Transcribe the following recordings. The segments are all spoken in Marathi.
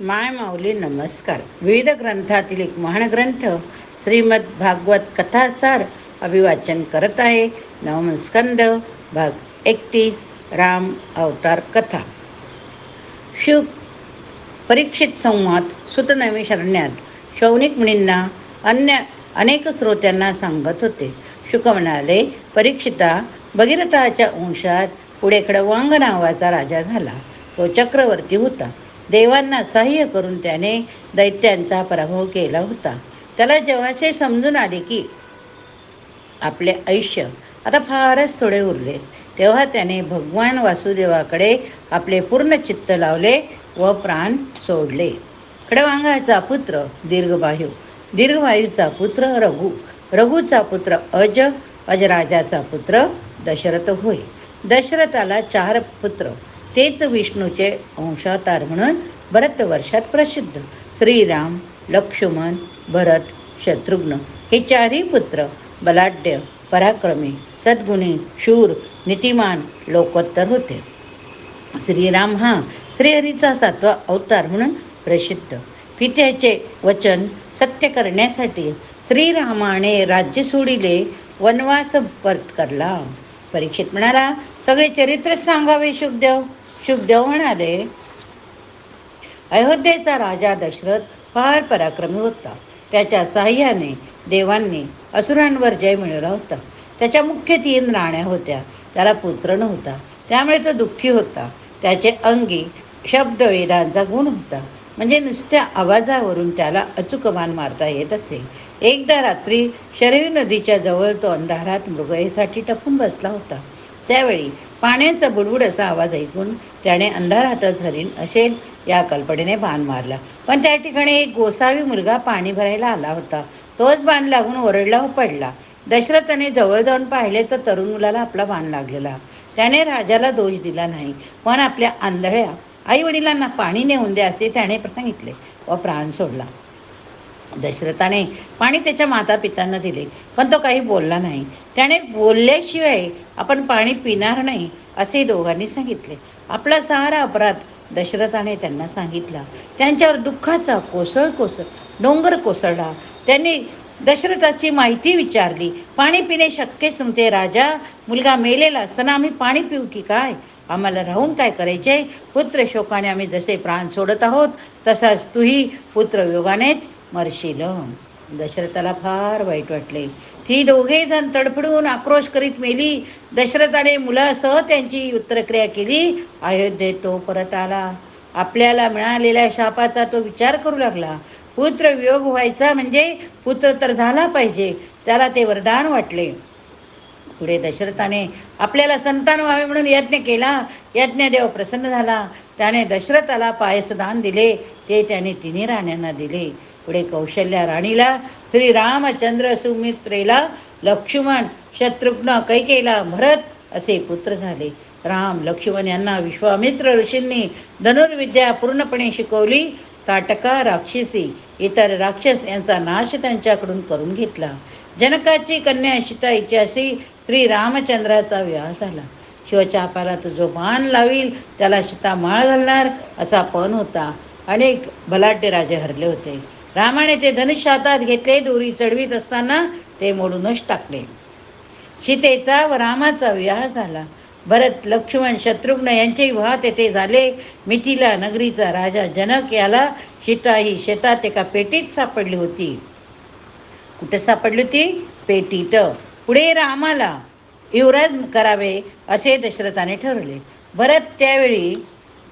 माय माऊली नमस्कार. विविध ग्रंथातील एक महान ग्रंथ श्रीमद भागवत कथासार अभिवाचन करत आहे. नवमस्कंद भाग एकतीस राम अवतार कथा. शुक परीक्षित संवाद सुतनवी शरण्यात. शौनिक मुनींना अन्य अनेक श्रोत्यांना सांगत होते. शुक म्हणाले परीक्षिता भगीरथाच्या अंशात पुढेकडे वांग नावाचा राजा झाला. तो चक्रवर्ती होता. देवांना सहाय्य करून त्याने दैत्यांचा पराभव केला होता. त्याला जेव्हासे समजून आले की आपले आयुष्य आता फारच थोडे उरले. तेव्हा त्याने भगवान वासुदेवाकडे आपले पूर्ण चित्त लावले व प्राण सोडले. खडवांगाचा पुत्र दीर्घवायू दीर्घवायूचा पुत्र रघु. रघुचा पुत्र अज. अजराजाचा पुत्र दशरथ होय. दशरथाला चार पुत्र. तेच विष्णूचे अंशावतार म्हणून भरत वर्षात प्रसिद्ध. श्रीराम लक्ष्मण भरत शत्रुघ्न हे चारही पुत्र बलाढ्य पराक्रमी सद्गुणी शूर नीतिमान लोकोत्तर होते. श्रीराम हा श्रीहरीचा सातवा अवतार म्हणून प्रसिद्ध. पित्याचे वचन सत्य करण्यासाठी श्रीरामाने राज्य सोडिले वनवास करला. परीक्षित म्हणाला सगळे चरित्र सांगावे शुकदेव. शुकदेव म्हणाले अयोध्येचा राजा दशरथ फार पराक्रमी होता. त्याच्या साह्याने देवांनी असुरांवर जय मिळवला होता. त्याच्या मुख्य तीन राण्या होत्या. त्याला पुत्र नव्हता. त्यामुळे तो दुःखी होता. त्याचे अंगी शब्दवेदांचा गुण होता. म्हणजे नुसत्या आवाजावरून त्याला अचूक मान मारता येत असे. एकदा रात्री शरयू नदीच्या जवळ तो अंधारात मृगयेसाठी टपून बसला होता. त्यावेळी पाण्याचा बुडबुड असा आवाज ऐकून त्याने अंधारातच हरीण असेल या कल्पनेने बाण मारला. पण त्या ठिकाणी एक गोसावी मुलगा पाणी भरायला आला होता. तोच बाण लागून ओरडला व पडला. दशरथाने जवळ जाऊन पाहिले तर तरुण मुलाला आपला बाण लागलेला. त्याने राजाला दोष दिला नाही. पण आपल्या आंधळ्या आई वडिलांना पाणी नेऊन द्या असे त्याने सांगितले व प्राण सोडला. दशरथाने पाणी त्याच्या माता पितांना दिले. पण तो काही बोलला नाही. त्याने बोलल्याशिवाय आपण पाणी पिणार नाही असे दोघांनी सांगितले. आपला सारा अपराध दशरथाने त्यांना सांगितला. त्यांच्यावर दुःखाचा कोसळ कोसळ डोंगर कोसळला. त्यांनी दशरथाची माहिती विचारली. पाणी पिणे शक्यच नव्हते राजा मुलगा मेलेला असताना आम्ही पाणी पिऊ की काय? आम्हाला राहून काय करायचे? पुत्र शोकाने आम्ही जसे प्राण सोडत आहोत तसाच तूही पुत्र योगानेच मरशील. दशरथाला फार वाईट वाटले. ती दोघे जण तडफडून आक्रोश करीत मेली. दशरथाने मुलासह त्यांची उत्तरक्रिया केली. अयोध्येत तो परत आला. आपल्याला मिळालेल्या शापाचा तो विचार करू लागला. पुत्र वियोग व्हायचा म्हणजे पुत्र तर झाला पाहिजे. त्याला ते वरदान वाटले. पुढे दशरथाने आपल्याला संतान व्हावे म्हणून यज्ञ केला. यज्ञदेव प्रसन्न झाला. त्याने दशरथाला पायसदान दिले. ते त्याने तिन्ही राण्यांना दिले. पुढे कौशल्या राणीला श्री रामचंद्र सुमित्रेला लक्ष्मण शत्रुघ्न कैकेला भरत असे पुत्र झाले. राम लक्ष्मण यांना विश्वामित्र ऋषींनी धनुर्विद्या पूर्णपणे शिकवली. ताटका राक्षसी इतर राक्षस यांचा नाश त्यांच्याकडून करून घेतला. जनकाची कन्या सीता इतिहासी श्री रामचंद्राचा विवाह झाला. शिवचापाला तो जो मान लावील त्याला सीता माळ घालणार असा पण होता. अनेक बलाढ्य राजे हरले होते. रामाने ते धनुष्य हातात घेतले दोरी चढवीत असताना ते मोडूनच टाकले. सीतेचा व रामाचा विवाह झाला. भरत लक्ष्मण शत्रुघ्न यांचे विवाह तेथे झाले. मिथिला नगरीचा राजा जनक याला सीता ही शेतात एका पेटीत सापडली होती. कुठे सापडली होती? पेटीत. पुढे रामाला युवराज करावे असे दशरथाने ठरवले. भरत त्यावेळी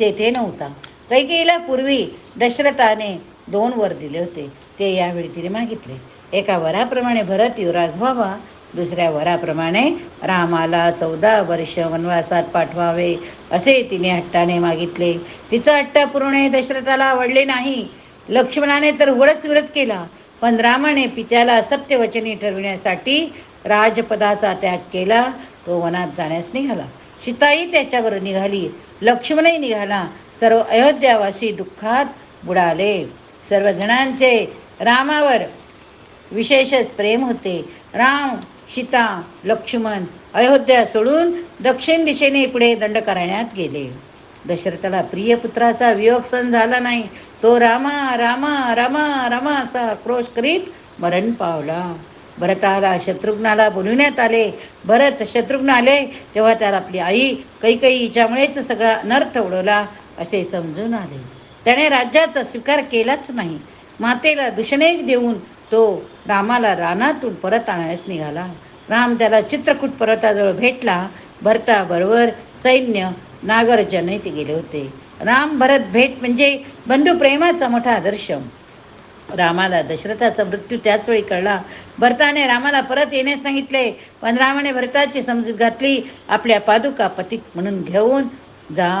तेथे नव्हता. कैकेयीला पूर्वी दशरथाने दोन वर दिले होते. ते यावेळी तिने मागितले. एका वराप्रमाणे भरत युवराज व्हावा दुसऱ्या वराप्रमाणे रामाला चौदा वर्ष वनवासात पाठवावे असे तिने हट्टाने मागितले. तिचा हट्ट पूर्ण दशरथाला आवडले नाही. लक्ष्मणाने तर उघडच विरोध केला पण रामाने पित्याला सत्यवचनी ठरविण्यासाठी राजपदाचा त्याग केला. तो वनात जाण्यास निघाला. सीताही त्याच्यावर निघाली. लक्ष्मणही निघाला. सर्व अयोध्यावासी दुःखात बुडाले. सर्वजणांचे रामावर विशेषच प्रेम होते. राम सीता लक्ष्मण अयोध्या सोडून दक्षिण दिशेने पुढे दंड करण्यात गेले. दशरथाला प्रिय पुत्राचा वियोग सण झाला नाही. तो रामा रामा रामा रामा असा आक्रोश करीत मरण पावला. भरताला शत्रुघ्नाला बोलविण्यात आले. भरत शत्रुघ्न आले तेव्हा त्याला आपली आई कैकई हिच्यामुळेच सगळा नर्थ उडवला असे समजून आले. त्याने राज्याचा स्वीकार केलाच नाही. मातेला दुषणेक देऊन तो रामाला रानातून परत आणायस निघाला. राम त्याला चित्रकूट पर्वताजवळ भेटला. भरताबरोबर सैन्य नागरजन ते गेले होते. राम भरत भेट म्हणजे बंधू प्रेमाचा मोठा आदर्श. रामाला दशरथाचा मृत्यू त्याच वेळी कळला. भरताने रामाला परत येण्यास सांगितले. पण रामाने भरताची समजूत घातली. आपल्या पादुका पतिक म्हणून घेऊन जा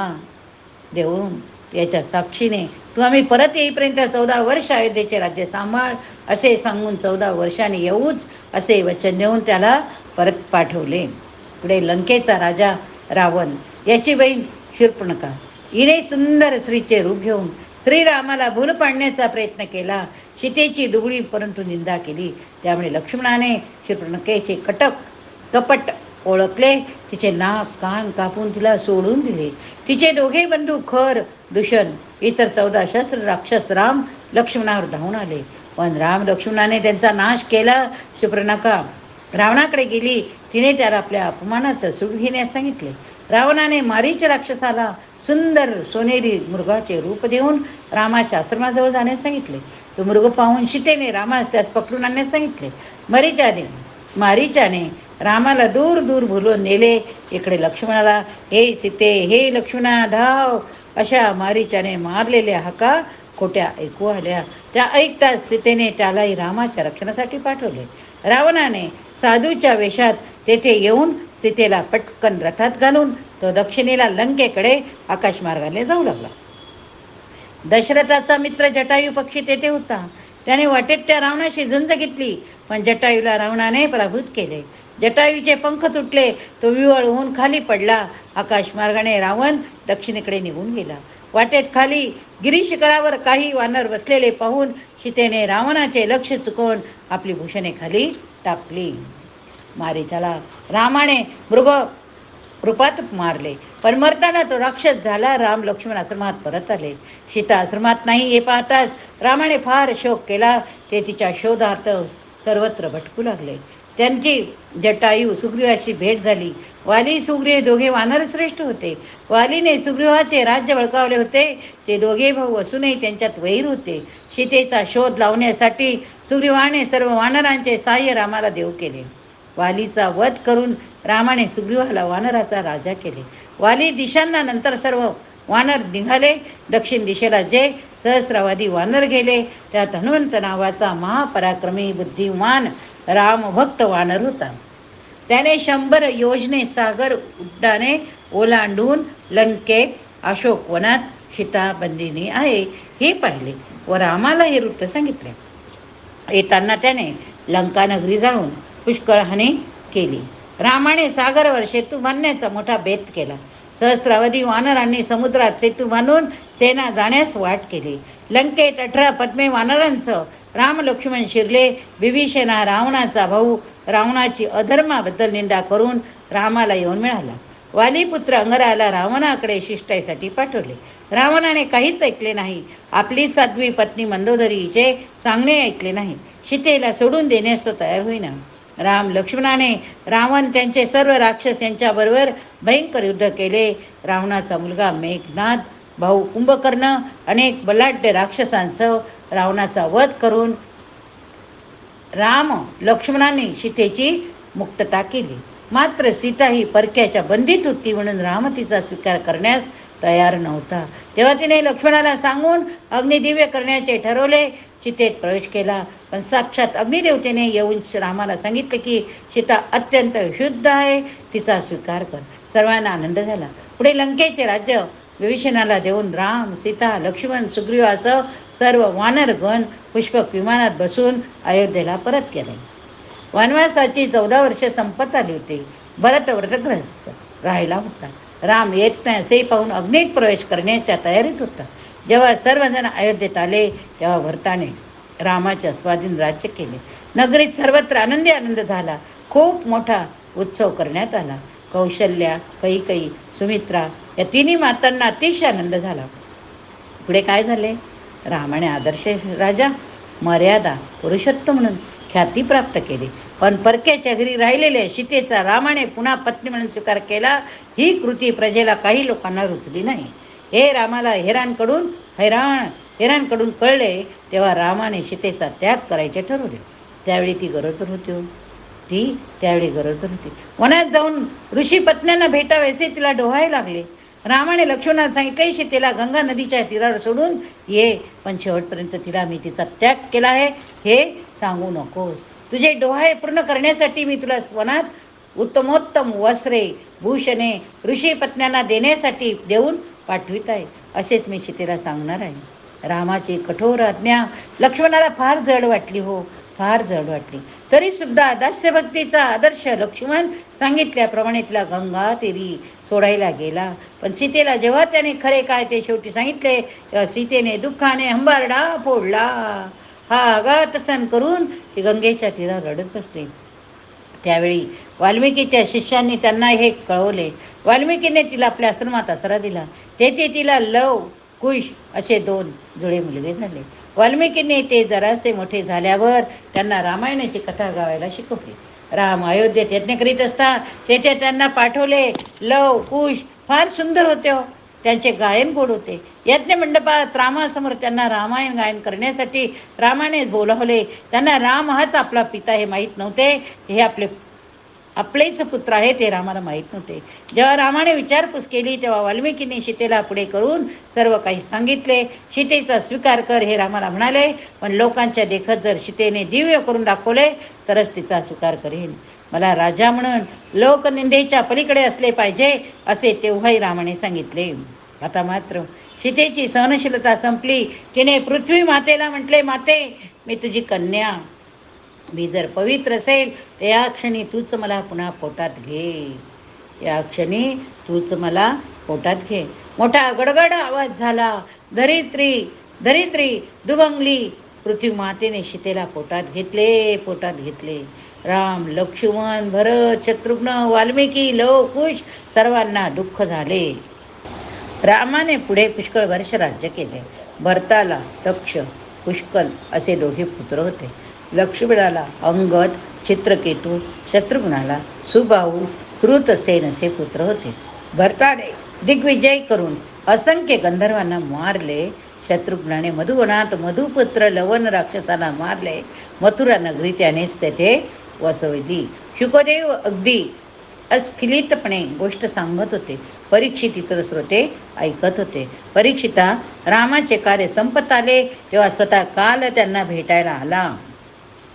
देऊन. याच्या साक्षीने. तू आम्ही परत येईपर्यंत चौदा वर्ष अयोध्येचे राज्य सांभाळ असे सांगून चौदा वर्षाने येऊच असे वचन देऊन त्याला परत पाठवले. पुढे लंकेचा राजा रावण याची बहीण शूर्पणखा हिने सुंदर स्त्रीचे रूप घेऊन श्रीरामाला भूल पाडण्याचा प्रयत्न केला. सीतेची दुबळी परंतु निंदा केली. त्यामुळे लक्ष्मणाने शूर्पणखेचे कटक कपट ओळखले. तिचे नाक कान कापून तिला सोडून दिले. तिचे दोघे बंधू खर दुषण इतर चौदा शस्त्र राक्षस राम लक्ष्मणावर धावून आले. पण राम लक्ष्मणाने त्यांचा नाश केला. शुप्रनका रावणाकडे गेली. तिने त्याला आपल्या अपमानाचं सूट घेण्यास सांगितले. रावणाने मारीच राक्षसाला सुंदर सोनेरी मृगाचे रूप देऊन रामाच्या आश्रमाजवळ जाण्यास सांगितले. तो मृग पाहून सीतेने रामास त्यास पकडून आणण्यास सांगितले. मरीचाने मारीचाने रामाला दूर दूर भुलून नेले. इकडे लक्ष्मणाला हे सीते हे लक्ष्मणा धाव. अशा मारीच्याने मारलेल्या हका खोट्या ऐकू आल्या. त्या ऐकताच सीतेने त्यालाही रामाच्या रक्षणासाठी पाठवले. रावणाने साधूच्या वेशात तेथे येऊन सीतेला पटकन रथात घालून तो दक्षिणेला लंकेकडे आकाशमार्गाने जाऊ लागला. दशरथाचा मित्र जटायू पक्षी तेथे होता. त्याने वाटेत त्या रावणाशी झुंज घेतली पण जटायूला रावणाने पराभूत केले. जटायूचे पंख तुटले तो विवळ होऊन खाली पडला. आकाशमार्गाने रावण दक्षिणेकडे निघून गेला. वाटेत खाली गिरीशिखरावर काही वानर बसलेले पाहून सीतेने रावणाचे लक्ष चुकवून आपली भूषणे खाली टाकली. मारीच्याला रामाने मृग रूपात मारले. पण मरताना तो राक्षस झाला. राम लक्ष्मण आश्रमात परत आले. सीता आश्रमात नाही हे पाहताच रामाने फार शोक केला. ते तिच्या शोधार्थ सर्वत्र भटकू लागले. त्यांची जटायू सुग्रीवाशी भेट झाली. वाली सुग्रीव दोघे वानरश्रेष्ठ होते. वालीने सुग्रीवाचे राज्य बळकावले होते. ते दोघे भाऊ असूनही त्यांच्यात वैर होते. सीतेचा शोध लावण्यासाठी सुग्रीवाने सर्व वानरांचे साह्य रामाला देऊ केले. वालीचा वध करून रामाने सुग्रीवाला वानराचा राजा केले. वाली दिशांना नंतर सर्व वानर निघाले. दक्षिण दिशेला जे सहस्रावादी वानर गेले त्यात हनुमंत नावाचा महापराक्रमी बुद्धिमान रामभक्त वानर होता. त्याने शंभर योजने सागर उड्डाणे ओलांडून लंकेत अशोक वनात सीताबंदीनी आहे हे पाहिले व रामाला हे वृत्त सांगितले. येताना त्याने लंका नगरी जाऊन केली. रामाने सागरवर सेतू बांधण्याचा मोठा बेत केला. सहस्रावधी वानरांनी समुद्रात सेतू बांधून सेना जाण्यास वाट केली. लंकेत अठरा पद्मे वानरांचं राम लक्ष्मण शिरले विभीषणा रावणाचा भाऊ रावणाची अधर्माबद्दल निंदा करून रामाला येऊन मिळाला. वालीपुत्र अंगराला रावणाकडे शिष्टाईसाठी पाठवले. रावणाने काहीच ऐकले नाही. आपली साध्वी पत्नी मंदोदरीचे सांगणे ऐकले नाही. सीतेला सोडून देण्यास तो तयार होईना. राम लक्ष्मणाने रावण त्यांचे सर्व राक्षस यांच्याबरोबर भयंकर युद्ध केले. रावणाचा मुलगा मेघनाथ भाऊ कुंभकर्ण अनेक बलाढ्य राक्षसांसह रावणाचा वध करून राम लक्ष्मणाने सीतेची मुक्तता केली. मात्र सीता ही परक्याच्या बंदीत होती म्हणून राम तिचा स्वीकार करण्यास तयार नव्हता. तेव्हा तिने लक्ष्मणाला सांगून अग्निदिव्य करण्याचे ठरवले. चितेत प्रवेश केला. पण साक्षात अग्निदेवतेने येऊन रामाला सांगितले की सीता अत्यंत शुद्ध आहे तिचा स्वीकार कर. सर्वांना आनंद झाला. पुढे लंकेचे राज्य विभीषणाला देऊन राम सीता लक्ष्मण सुग्रीवासह सर्व वानरगण पुष्पक विमानात बसून अयोध्येला परत गेले. वनवासाची चौदा वर्षे संपत आली होती. भरत व्रतग्रस्त राहिला होता. राम येत नाही असे पाहून अग्नीत प्रवेश करण्याच्या तयारीत होता. जेव्हा सर्वजण अयोध्येत आले तेव्हा भरताने रामाच्या स्वाधीन राज्य केले. नगरीत सर्वत्र आनंदी आनंद झाला. खूप मोठा उत्सव करण्यात आला. कौशल्या कैकई सुमित्रा या तिन्ही मातांना अतिशय आनंद झाला. पुढे काय झाले? रामाने आदर्श राजा मर्यादा पुरुषोत्तम म्हणून ख्याती प्राप्त केली. पण परक्याच्या घरी राहिलेल्या सीतेचा रामाने पुन्हा पत्नी म्हणून स्वीकार केला. ही कृती प्रजेला काही लोकांना रुचली नाही. हे रामाला हेरांकडून हैराण हेरांकडून कळले तेव्हा रामाने सीतेचा त्याग करायचे ठरवले. त्यावेळी ती गरोदर होती हो. ती त्यावेळी गरोदर होती. वनात जाऊन ऋषी पत्न्यांना भेटावेसे तिला डोहायला लागले. रामाने लक्ष्मणाला सांगितले सीतेला गंगा नदीच्या तीरावर सोडून ये पण शेवटपर्यंत तिला मी तिचा त्याग केला आहे. हे सांगू नकोस. तुझे डोहाळे पूर्ण करण्यासाठी मी तुला स्वनात उत्तमोत्तम वस्त्रे भूषणे ऋषी पत्न्यांना देण्यासाठी देऊन पाठवित आहे. असेच मी सीतेला सांगणार आहे. रामाची कठोर आज्ञा लक्ष्मणाला फार जड वाटली हो फार जड वाटली. तरी सुद्धा दास्यभक्तीचा आदर्श लक्ष्मण सांगितल्याप्रमाणे तिला गंगा तेरी सोडायला गेला. पण सीतेला जेव्हा त्याने खरे काय ते शेवटी सांगितले तेव्हा सीतेने दुःखाने हंबारडा फोडला. हा आघात सण करून ती गंगेच्या तीरा रडत बसली. त्यावेळी वाल्मिकीच्या शिष्यांनी त्यांना हे कळवले. वाल्मिकीने तिला आपल्या आश्रमात आसरा दिला. तेथे तिला लव कुश असे दोन जुळे मुलगे झाले. वाल्मिकीने ते जरासे मोठे झाल्यावर त्यांना रामायणाची कथा गावायला शिकवली. राम अयोध्येत यज्ञ करीत असता तेथे त्यांना पाठवले लव कुश फार सुंदर होते हो. त्यांचे गायन गोड होते. यज्ञ मंडपात रामासमोर त्यांना रामायण गायन करण्यासाठी रामानेच बोलावले. त्यांना राम हाच आपला पिता हे माहीत नव्हते. हे आपले आपलेच पुत्र आहे ते रामाला माहीत नव्हते. जेव्हा रामाने विचारपूस केली तेव्हा वाल्मिकीने सीतेला पुढे करून सर्व काही सांगितले. सीतेचा स्वीकार कर हे रामाला म्हणाले. पण लोकांच्या देखत जर सीतेने दिव्य करून दाखवले तरच तिचा स्वीकार करेन. मला राजा म्हणून लोकनिंदेच्या पलीकडे असले पाहिजे असे तेव्हाही रामाने सांगितले. आता मात्र सीतेची सहनशीलता संपली. तिने पृथ्वी मातेला म्हटले माते मी तुझी कन्या. मी जर पवित्र असेल तर या क्षणी तूच मला पुन्हा पोटात घे. या क्षणी तूच मला पोटात घे. मोठा गडगड आवाज झाला. धरित्री धरित्री दुबंगली. पृथ्वी मातेने सीतेला पोटात घेतले पोटात घेतले. राम लक्ष्मण भरत शत्रुघ्न वाल्मिकी लव कुश सर्वांना दुःख झाले. रामाने पुढे पुष्कळ वर्ष राज्य केले. भरताला तक्ष पुष्कल असे दोघे पुत्र होते. लक्ष्मणाला अंगद चित्रकेतू शत्रुघ्नाला सुबाहू श्रुतसेन असे पुत्र होते. भरताने दिग्विजय करून असंख्य गंधर्वांना मारले. शत्रुघ्नाने मधुवनात मधुपुत्र लवण राक्षसाला मारले. मथुरा नगरी त्यानेच तेथे वसवली. शुकदेव अगदी अस्खलितपणे गोष्ट सांगत होते. परीक्षित इतर श्रोते ऐकत होते. परीक्षिता रामाचे कार्य संपत आले तेव्हा स्वतः काल त्यांना भेटायला आला.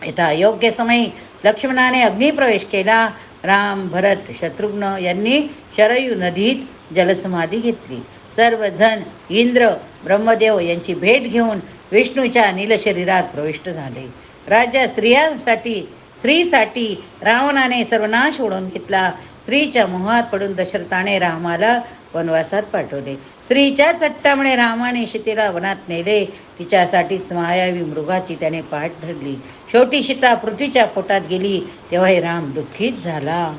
येथा योग्य समयी लक्ष्मणाने अग्निप्रवेश केला. राम भरत शत्रुघ्न यांनी शरयू नदीत जलसमाधी घेतली. सर्वजण इंद्र ब्रह्मदेव यांची भेट घेऊन विष्णूच्या नीलशरीरात प्रविष्ट झाले. राजा स्त्रियांसाठी स्त्रीसाठी रावणाने सर्वनाश ओढून घेतला. स्त्रीच्या मोहात पडून दशरथाने रामाला वनवासात पाठवले. स्त्रीच्या चट्टामुळे रामाने सीतेला वनात नेले. तिच्यासाठीच मायावी मृगाची त्याने पाठ धरली. शेवटी सीता पृथ्वीच्या पोटात गेली. तेव्हाही राम दुःखीत झाला.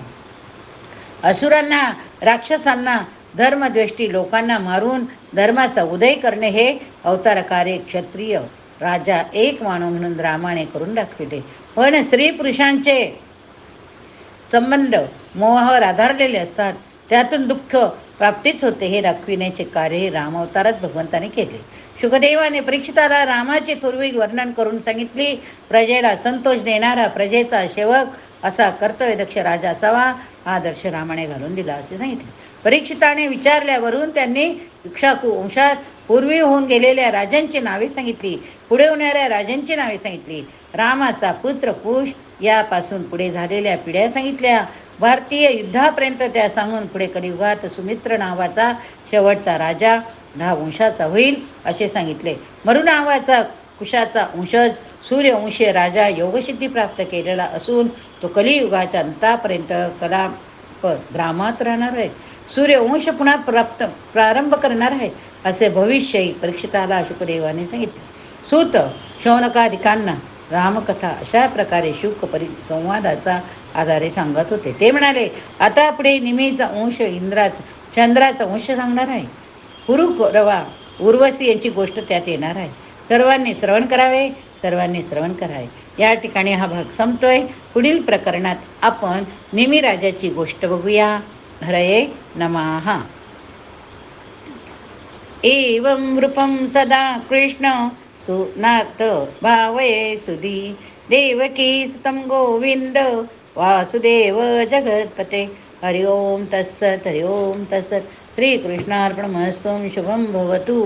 असुरांना राक्षसांना धर्मद्वेष्टी लोकांना मारून धर्माचा उदय करणे हे अवतार कार्य क्षत्रिय राजा एक मानव म्हणून रामाने करून दाखविले. पण स्त्री पुरुषांचे संबंध मोहावर आधारलेले असतात. त्यातून दुःख प्राप्तीच होते हे दाखविण्याचे कार्य रामावतारात भगवंताने केले. शुकदेवाने परीक्षिताला रामाचे थोरवी वर्णन करून सांगितले प्रजेला संतोष देणारा प्रजेचा सेवक असा कर्तव्यदक्ष राजा असावा. हा आदर्श रामाने घालून दिला असे सांगितले. परीक्षिताने विचारल्यावरून त्यांनी इक्षाकू वंशात पूर्वी होऊन गेलेल्या राजांची नावे सांगितली. पुढे होणाऱ्या राजांची नावे सांगितली. रामाचा पुत्र कुश यापासून पुढे झालेल्या पिढ्या सांगितल्या. भारतीय युद्धापर्यंत त्या सांगून पुढे कलियुगात सुमित्र नावाचा शेवटचा राजा हा वंशाचा होईल असे सांगितले. मरु नावाचा कुशाचा वंशज सूर्यवंशीय राजा योगसिद्धी प्राप्त केलेला असून तो कलियुगाच्या अंतापर्यंत कला ब्राह्मात राहणार आहे. सूर्यवंश पुन्हा प्राप्त प्रारंभ करणार आहे. असे भविष्यही परीक्षिताला शुकदेवाने सांगितले. सूत शौनकाधिकांना रामकथा अशा प्रकारे शुक परि संवादाचा आधारे सांगत होते. ते म्हणाले आता पुढे निमीचा अंश इंद्राचा चंद्राचा अंश सांगणार आहे. गुरु रवा उर्वशी यांची गोष्ट त्यात येणार आहे. सर्वांनी श्रवण करावे सर्वांनी श्रवण करावे. या ठिकाणी हा भाग संपतोय. पुढील प्रकरणात आपण निमी राजाची गोष्ट बघूया. हरये नमः। एवं रूपं सदा कृष्ण सुनाथ भावये सुधी। देवकी सुतं गोविन्द वासुदेव जगत्पते। हरि ओं तत्सत् हरि ओं तत्सत्। श्रीकृष्णार्पणमस्तु शुभं भवतु।